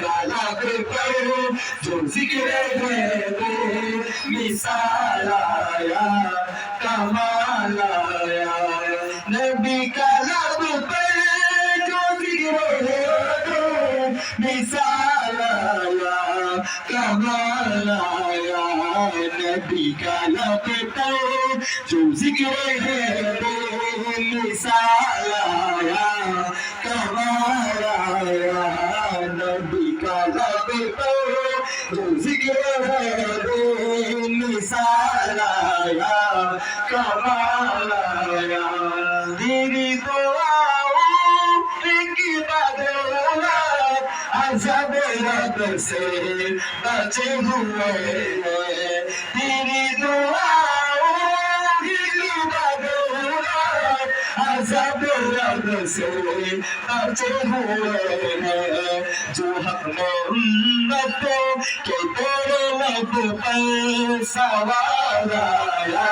কালাবে করো জো জিকরে দেবো মিসালায়া কামালায়া। রাবে তো জিকির রাবে মিসালায়া কামালায়া দিদি সে বাঁচে হুয়ে তেরি अजब रब से बचे हुए हैं जो हमने उम्मतों के तेरे लब पर सवार आया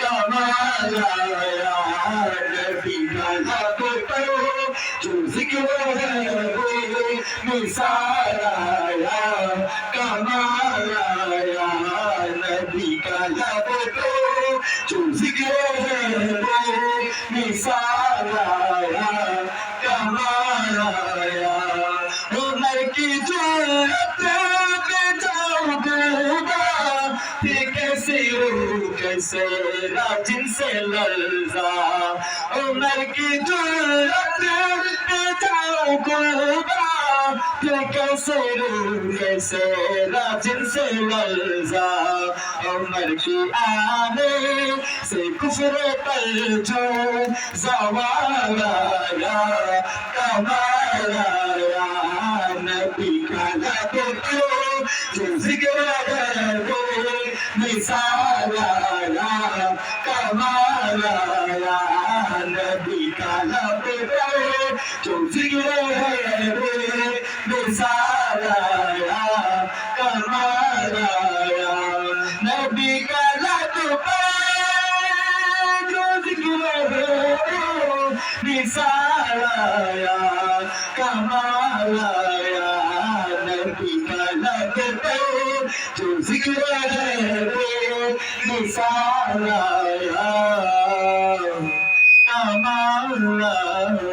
कमाल आया नबी का लब पर जो जिक्र है वो मिसाल आया कमाल आया नबी का लब पर जो जिक्र है वो मिसाल आया कमाल आया उमर की जरूरत में जाऊं दूंगा ये कैसे रू कैसे राजिन से ललजा उमर की जरूरत में जाऊं दूंगा ये कैसे रू कैसे राजिन से ललजा उमर की आने से कुफर पर जो सवाल आया कमाल आया नबी का लब तो जो जिक्र है वो मिसाल आया कमाल आया नबी का लब तो जो जिक्र है साराया कमाराया नबी का लग निसाराया कमाराया नबी का लग जो जिक्र है निसाराया कमाराया